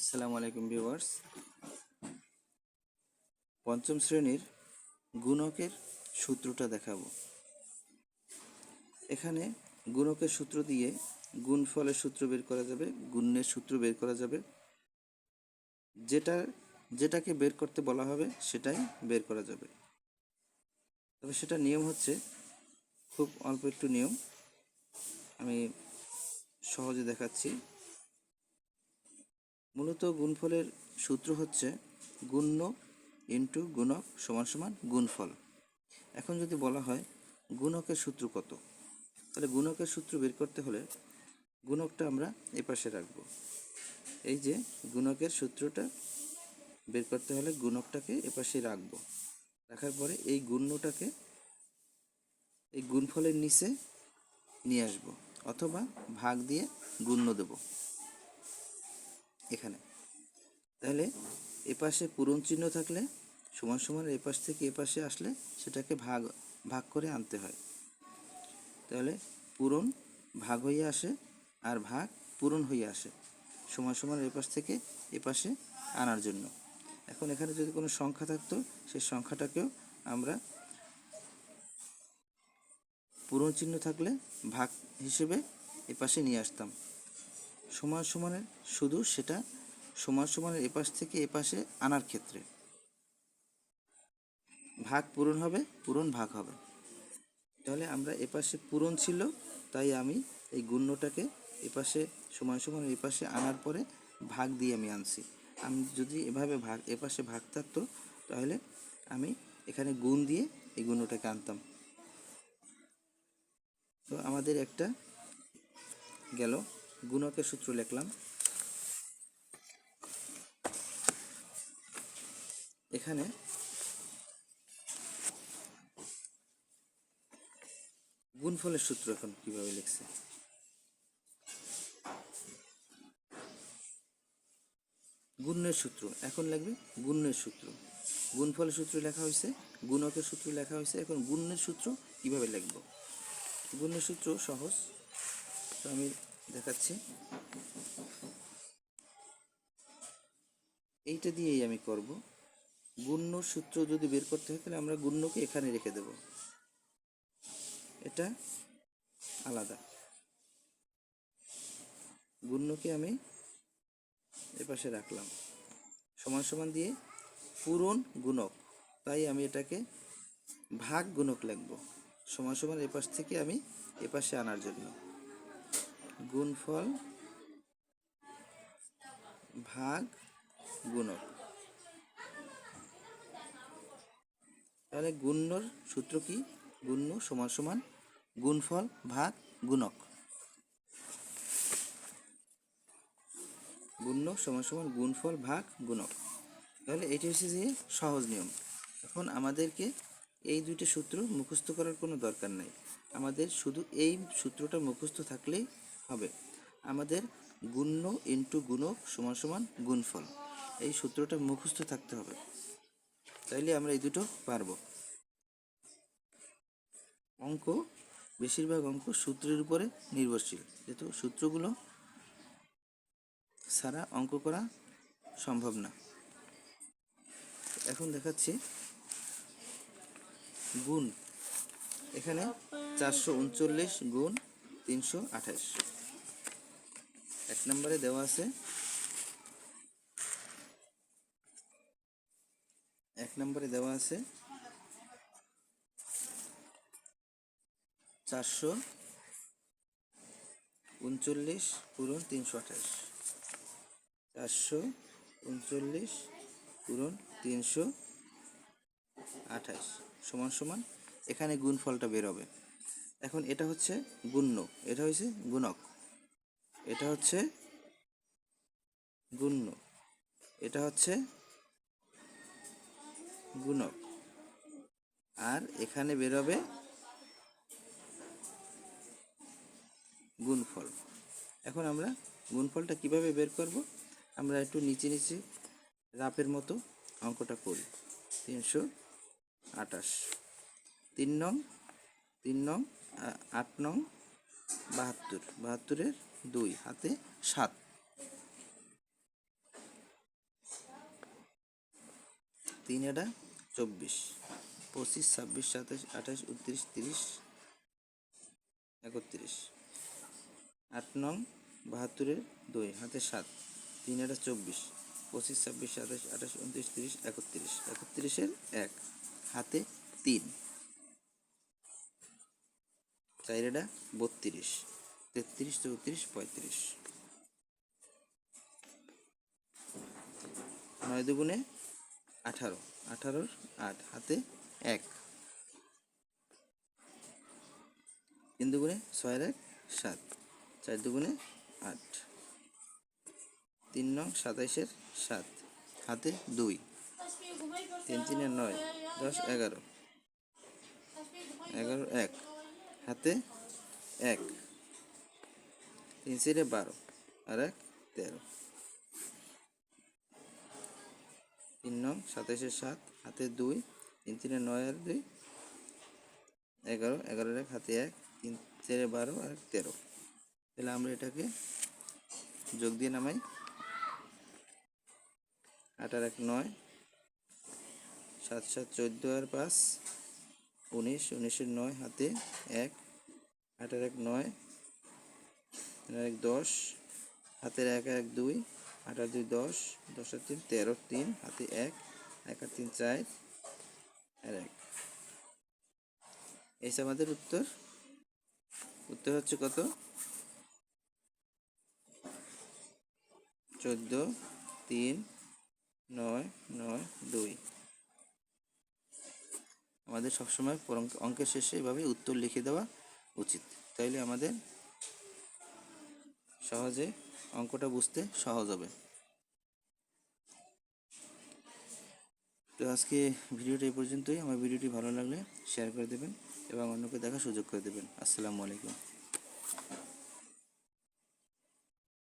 আসসালামু আলাইকুম ভিউয়ার্স। পঞ্চম শ্রেণির গুণকের সূত্রটা দেখাবো। এখানে গুণকের সূত্র দিয়ে গুণফলের সূত্র বের করা যাবে, গুণের সূত্র বের করা যাবে। যেটা, যেটাকে বের করতে বলা হবে সেটাই বের করা যাবে। তবে সেটা নিয়ম হচ্ছে, খুব অল্প একটু নিয়ম। আমি সহজে দেখাচ্ছি। মূলত গুণফলের সূত্র হচ্ছে গুণ্য ইন্টু গুণক সমান সমান গুণফল। এখন যদি বলা হয় গুণকের সূত্র কত, তাহলে গুণকের সূত্র বের করতে হলে গুণকটা আমরা এ পাশে রাখব। এই যে গুণকের সূত্রটা বের করতে হলে গুণকটাকে এ পাশে রাখব। রাখার পরে এই গুণ্যটাকে এই গুণফলের নিচে নিয়ে আসব, অথবা ভাগ দিয়ে গুণ্য দেব। এখানে। তাহলে এপাশে পূরণ চিহ্ন থাকলে সমান সমান এপাশ থেকে এপাশে আসলে সেটাকে ভাগ ভাগ করে আনতে হয়। তাহলে পূরণ ভাগ হয়ে আসে আর ভাগ পূরণ হয়ে আসে। সমান সমান এপাশ থেকে এপাশে আনার জন্য। এখন এখানে যদি কোনো সংখ্যা থাকতো সেই সংখ্যাটাকেও আমরা পূরণ চিহ্ন থাকলে ভাগ হিসেবে এপাশে নিয়ে আসতাম। সমান সমানের, শুধু সেটা সমান সমানের এপাশ থেকে এপাশে আনার ক্ষেত্রে। ভাগ পূরণ হবে, পূরণ ভাগ হবে। তাহলে আমরা এপাশে পূরণ ছিল, তাই আমি এই গুণ্যটাকে এপাশে সমান সমান এপাশে আনার পরে ভাগ দিয়ে আমি আনছি। আমি যদি এভাবে ভাগ, এপাশে ভাগ থাকতো, তাহলে আমি এখানে গুণ দিয়ে এই গুণ্যটাকে আনতাম। তো আমাদের একটা গেল। গুণকের সূত্র লিখলাম। এখানে গুণফলের সূত্র এখন কীভাবে লিখছে? গুণের সূত্র, এখন লাগবে গুণের সূত্র। গুণফলের সূত্র লেখা হয়েছে, গুণকের সূত্র লেখা হয়েছে, এখন গুণের সূত্র কীভাবে লিখব? গুণের সূত্র সহজ আমি দেখাচ্ছি। এইটা দিয়েই আমি করব। গুণ্য সূত্র যদি বের করতে হয়, তাহলে আমরা গুণ্যকে এখানে রেখে দেব। এটা আলাদা। গুণ্যকে আমি এপাশে রাখলাম। সমান সমান দিয়ে পূরণ গুণক। তাই আমি এটাকে ভাগ গুণক লিখব। সমান সমান এপাশ থেকে আমি এপাশে আনার জন্য। গুণফল ভাগ গুণক। তাহলে গুণ্যর সূত্র কি? গুণ্য সমান সমান গুণফল ভাগ গুণক। গুণ্য সমান সমান গুণফল ভাগ গুণক। তাহলে এটি হচ্ছে যে সহজ নিয়ম। এখন আমাদেরকে এই দুইটি সূত্র মুখস্থ করার কোনো দরকার নাই। আমাদের শুধু এই সূত্রটা মুখস্থ থাকলেই হবে। আমাদের গুণ্য ইন্টু গুণক সমান সমান গুণফল। এই সূত্রটা মুখস্থ থাকতে হবে। তাইলে আমরা এই দুটো পারব। অঙ্ক, বেশিরভাগ অঙ্ক সূত্রের উপরে নির্ভরশীল। যেহেতু সূত্রগুলো ছাড়া অঙ্ক করা সম্ভব না। এখন দেখাচ্ছি গুণ। এখানে চারশো উনচল্লিশ গুণ তিনশো আঠাশ। এক নম্বরে দেওয়া আছে। এক নম্বরে দেওয়া আছে। চারশো উনচল্লিশ পূরণ তিনশো আঠাশ। চারশো উনচল্লিশ পূরণ তিনশো আঠাশ। সমান সমান এখানে গুণফলটা বেরোবে এখন এটা হচ্ছে গুণ্য। এটা হচ্ছে গুণক। এটা হচ্ছে গুণ্য। এটা হচ্ছে গুণক। আর এখানে বেরোবে গুণফল। এখন আমরা গুণফলটা কীভাবে বের করব? আমরা একটু নিচে নিচে রাপের মতো অঙ্কটা করি। তিনশো আটাশ তিন নং তিন নং আট নং, বাহাত্তর। বাহাত্তরের দুই, হাতে সাত। তিন এটা চব্বিশ। পঁচিশ, ছাব্বিশ, সাতাশ, আঠাশ, উনত্রিশ, তিরিশ, একত্রিশ। আট নং, বাহাত্তরের দুই, হাতে সাত। তিন এটা চব্বিশ। পঁচিশ, ছাব্বিশ, সাতাশ, আঠাশ, উনত্রিশ, তিরিশ, একত্রিশ। একত্রিশের এক, হাতে তিন। চাইরেটা বত্রিশ। তেত্রিশ চৌত্রিশ পঁয়ত্রিশ নয় দুগুণে আঠারো আঠারোর আট হাতে এক তিন দুগুণে ছয়ের এক সাত চার দুগুণে আট তিন নং সাতাইশের সাত হাতে দুই তিন তিনে নয় দশ এগারো এগারো এক হাতে এক তিন সিরে বারো আর এক তেরো। তিন নং সাতাইশের সাত, হাতে দুই, তিন তিনে নয় আর দুই, এগারো, এগারোর এক, হাতে এক, তিন চারে বারো আর এক তেরো। তাহলে আমরা এটাকে যোগ দিয়ে নামাই। আট আর এক নয়, সাত সাত, চোদ্দ আর পাঁচ, উনিশ, উনিশের নয়, হাতে এক, আট আর এক নয় এক দশ, হাতের এক এক দুই, আট আর দুই দশ দশ আর তিন, তেরো তিন, হাতে এক এক আর তিন চার, আর এক। এই আমাদের উত্তর। উত্তর হচ্ছে কত? চোদ্দ, তিন, নয় নয়, দুই। আমাদের সবসময় অঙ্কের শেষে এভাবে উত্তর লিখে দেওয়া উচিত। তাইলে আমাদের সহজে অঙ্কটা বুঝতে সহজ হবে। তো আজকে ভিডিওটা এই পর্যন্তই। আমার ভিডিওটি ভালো লাগলে শেয়ার করে দেবেন এবং অন্যকে দেখার সুযোগ করে দেবেন। আসসালামু আলাইকুম।